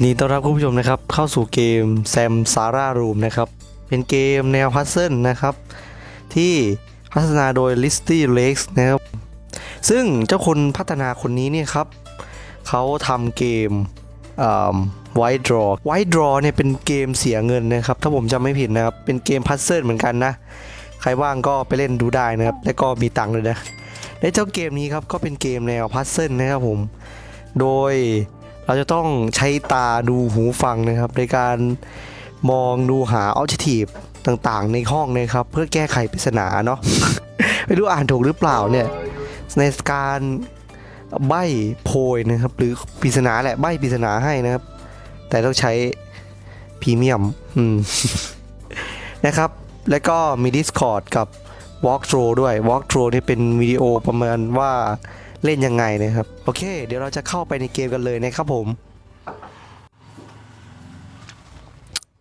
นดีต้อนรับคุณผู้ชมนะครับเข้าสู่เกมแซมซาร่ารูมนะครับ เป็นเกมแนวพัซเซิลนะครับ ที่พัฒนาโดย l i s t y Lex นะครับ ซึ่งเจ้าคนพัฒนาคนนี้เนี่ยครับเขาทำเกมวท์ดรอวท์ดรอเนี่ยเป็นเกมเสียเงินนะครับ ถ้าผมจำไม่ผิดนะครับ เป็นเกมพัซเซิลเหมือนกันนะ ใครว่างก็ไปเล่นดูได้นะครับ และก็มีตังค์เลยนะและเจ้าเกมนี้ครับก็เป็นเกมแนวพัซเซิลนะครับผม โดย เราจะต้องใช้ตาดูหูฟังนะครับ ในการมองดูหาออบเจ i v e ต่างๆ ในห้องนะครับ เพื่อแก้ไขปริศนาเนาะไม่รู้อ่านถูกหรือเปล่าเนี่ยในการใบโพยนะครับ หรือปริศนาแหละใบปริศนาให้นะครับ แต่ต้องใช้พรีเมียมอืมนะครับ แล้วก็มี Discord กับ Walkthrough ด้วย Walkthrough นี่เป็นวิดีโอประมาณว่า เล่นยังไงนะครับ โอเค เดี๋ยวเราจะเข้าไปในเกมกันเลยนะครับผม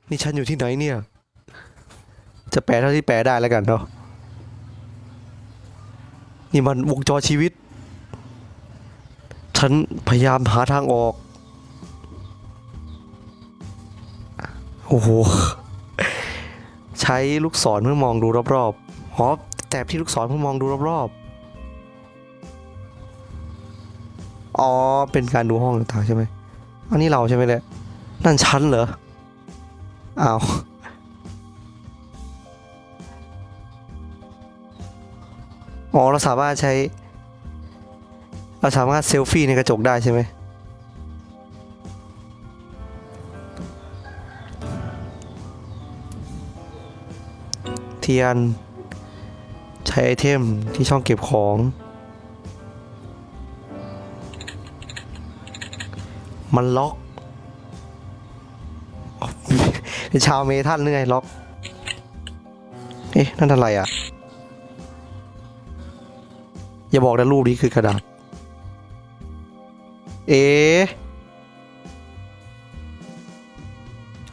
นี่ฉันอยู่ที่ไหนเนี่ย จะแปลเท่าที่แปลได้แล้วกันเนาะนี่มันวงจรชีวิต ฉันพยายามหาทางออก โอ้โห ใช้ลูกศรเพื่อมองดูรอบๆอ๋อแตบที่ลูกศรเพื่อมองดูรอบๆ อ๋อ เป็นการดูห้องต่างๆใช่ไหมอันนี้เราใช่ไหมเนี่ยนั่นฉันเหรออ้าวอ๋อเราสามารถใช้ เราสามารถเซลฟี่ในกระจกได้ใช่ไหมเทียน ใช้ไอเทมที่ช่องเก็บของ มันล็อกเป็นชาวเมทัลหรือไงล็อกเอ๊ะนั่นอะไรอะ อย่าบอกนะรูปนี้คือกระดาษ เอ๊ะ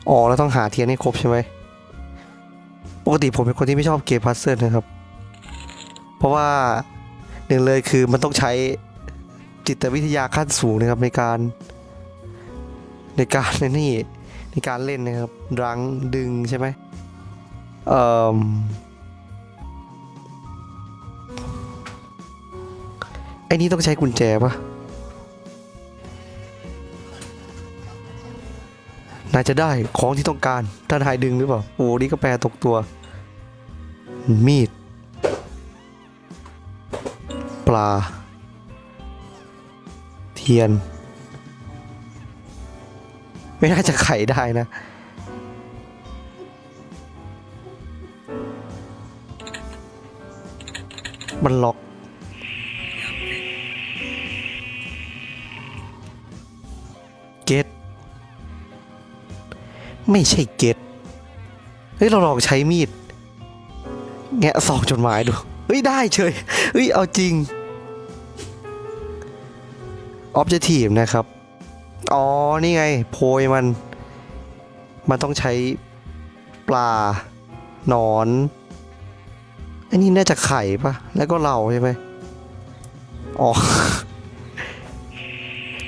อ๋อเราต้องหาเทียนให้ครบใช่ไหมปกติผมเป็นคนที่ไม่ชอบเกมพัซเซิลนะครับ เพราะว่าหนึ่งเลยคือมันต้องใช้จิตวิทยาขั้นสูงนะครับในการ ในการในนี่ในการเล่นนะครับ รั้งดึงใช่ไหมเอ่อไอ้นี่ต้องใช้กุญแจปะน่าจะได้ของที่ต้องการถ้านายดึงหรือเปล่า โอ้นี่ก็แปลตกตัว มีด ปลา เทียน ไม่น่าจะไขได้นะ มันล็อก เกตไม่ใช่เกตเฮ้ย เราลองใช้มีด แงะซองจดหมายดู เฮ้ย ได้เฉย เฮ้ย เอาจริง Objective นะครับ อ๋อ นี่ไง โพยมัน มันต้องใช้ปลา หนอน อันนี้น่าจะไข่ปะแล้วก็เราใช่ไหมอ๋อ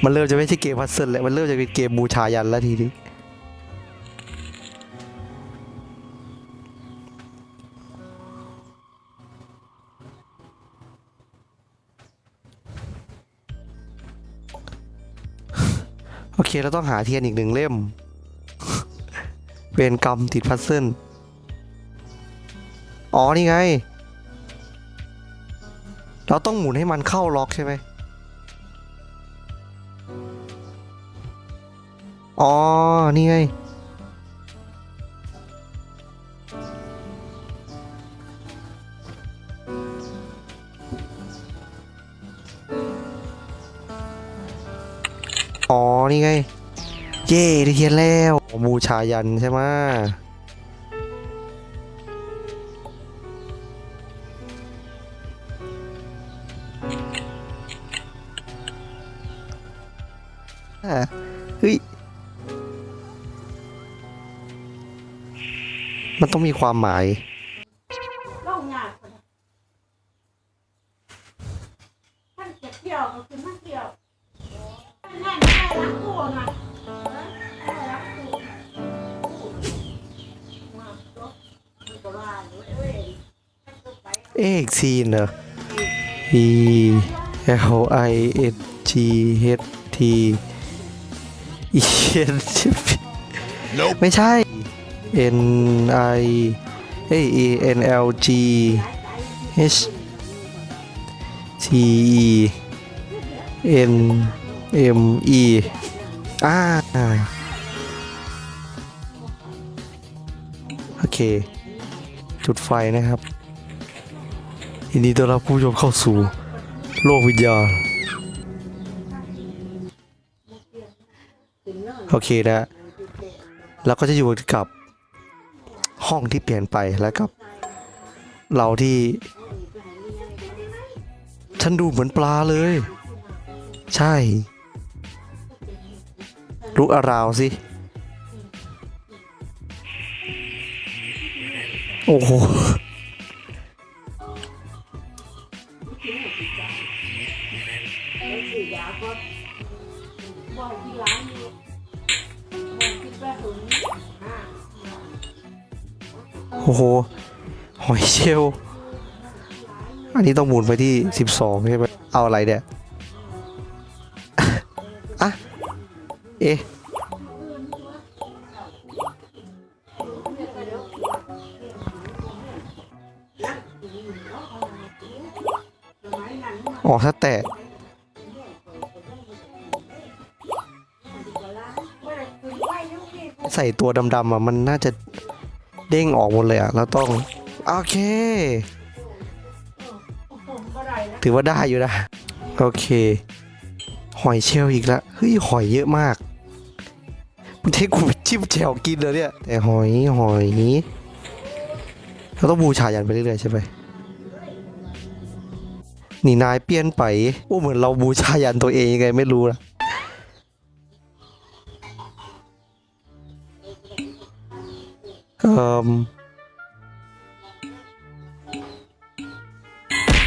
มันเริ่มจะไม่ใช่เกมพัซเซิลแล้ว มันเริ่มจะเป็นเกมบูชายันแล้วทีนี้ เคเราต้องหาเทียนอีกหนึ่งเล่ม เป็นกรรมติดพัซเซิลอ๋อนี่ไง เราต้องหมุนให้มันเข้าล็อกใช่ไหมอ๋อ นี่ไง อ๋อ นี่ไง เย่ได้เทียนแล้วบูชายันใช่ไหมอะเฮ้ย มันต้องมีความหมาย เอ๊ะอีกซีนเหรอ E L I N G H T E N ไม่ใช่ N I เอ้ย E N L G H T E N M E อ่าโอเคจุด ไฟนะครับยินดีต้อนรับผู้ชมเข้าสู่โลกวิญญาณโอเคนะเราก็จะอยู่กับห้องที่เปลี่ยนไปแล้วกับ เราที่ ฉันดูเหมือนปลาเลย ใช่ลุกอาราวสิ โอ้โหโอ้โห หอยเชลลอันนี้ต้องหมุนไปที่12ใช่ไหมเอาอะไรเนี่ย อะ เอ๊ะ อ๋อถ้าแตะใส่ตัวดำๆอะมันน่าจะเด้งออกหมดเลยอะแล้วต้อง โอเค ถือว่าได้อยู่นะ โอเค หอยเชลลอีกล้วเฮ้ยหอยเยอะมากมึงเทกูไปจิ้มแจวกินเลยเนี่ย แต่หอยหอยนี้เราต้องบูชายันไปเรื่อยๆใช่ไหม นี่นายเปลี่ยนไปโอ้เหมือนเราบูชายันตัวเองยังไงไม่รู้นะอ่ม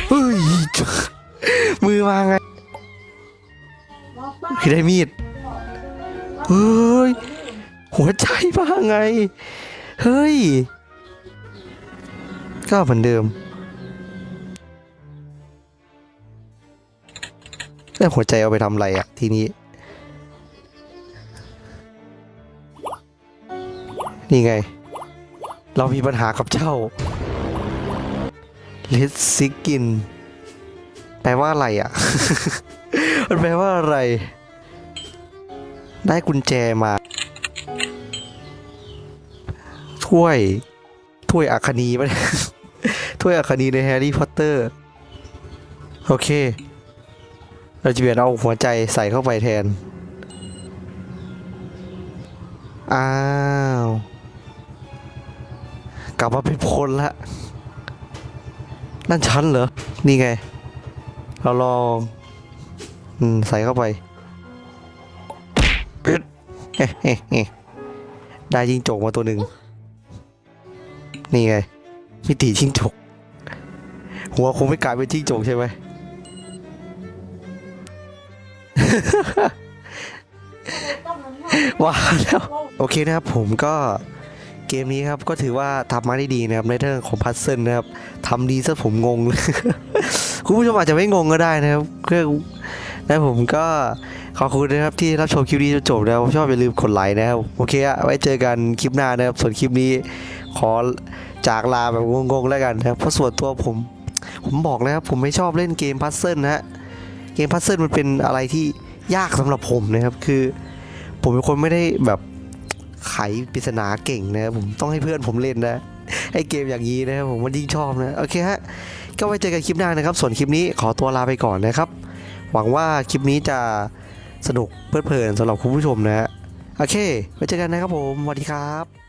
เฮ้ย มือมาไงบอกป้าคือได้มีด เฮ้ย หัวใจมาไง เฮ้ย ก็เหมือนเดิม แล้วหัวใจเอาไปทำอะไรอะทีนี้ นี่ไง เรามีปัญหากับเจ้าเลสซิกิน แปลว่าอะไรอะมันแปลว่าอะไร ได้กุญแจมา ถ้วย ถ้วยอัคนีปะเนี่ย ถ้วยอัคนีในแฮร์รี่พอตเตอร์ โอเค เราจะเปลี่ยนเอาหัวใจใส่เข้าไปแทน อ้าว กลับมาเป็นคนละ นั่นฉันเหรอ นี่ไง เราลอง อืม ใส่เข้าไปปิดเฮ้เฮ้เฮ้ได้จิงจกมาตัวหนึ่ง นี่ไงมิติจิงจก หัวคงไม่กลายเป็นจิงจกใช่ไหม ต้องมันว่าแล้วโอเคนะครับผมก็เกมนี้ครับก็ถือว่าทำมาได้ดีนะครับในเรื่องของพัซเซิลนะครับทำดีซะผมงงเลยคุณผู้ชมอาจจะไม่งงก็ได้นะครับเพื่อและผมก็ขอบคุณนะครับที่รับชมคลิปนี้จนจบนะครับชอบอย่าลืมกดไลค์นะครับโอเคอะไว้เจอกันคลิปหน้านะครับ ส่วนคลิปนี้ขอจากลาแบบงงๆแล้วกันนะครับเพราะส่วนตัวผม ผมบอกแล้วครับผมไม่ชอบเล่นเกมพัซเซิลนะฮะเกมพัซเซิลมันเป็นอะไรที่ ยากสำหรับผมนะครับ คือ ผมเป็นคนไม่ได้แบบไขปริศนาเก่งนะครับผมต้องให้เพื่อนผมเล่นนะให้เกมอย่างนี้นะครับผมมันยิ่งชอบนะ โอเคฮะ ก็ไว้เจอกันคลิปหน้านะครับ ส่วนคลิปนี้ขอตัวลาไปก่อนนะครับ หวังว่าคลิปนี้จะสนุกเพลิดเพลินสำหรับคุณผู้ชมนะฮะโอเค ไว้เจอกันนะครับผมสวัสดีครับ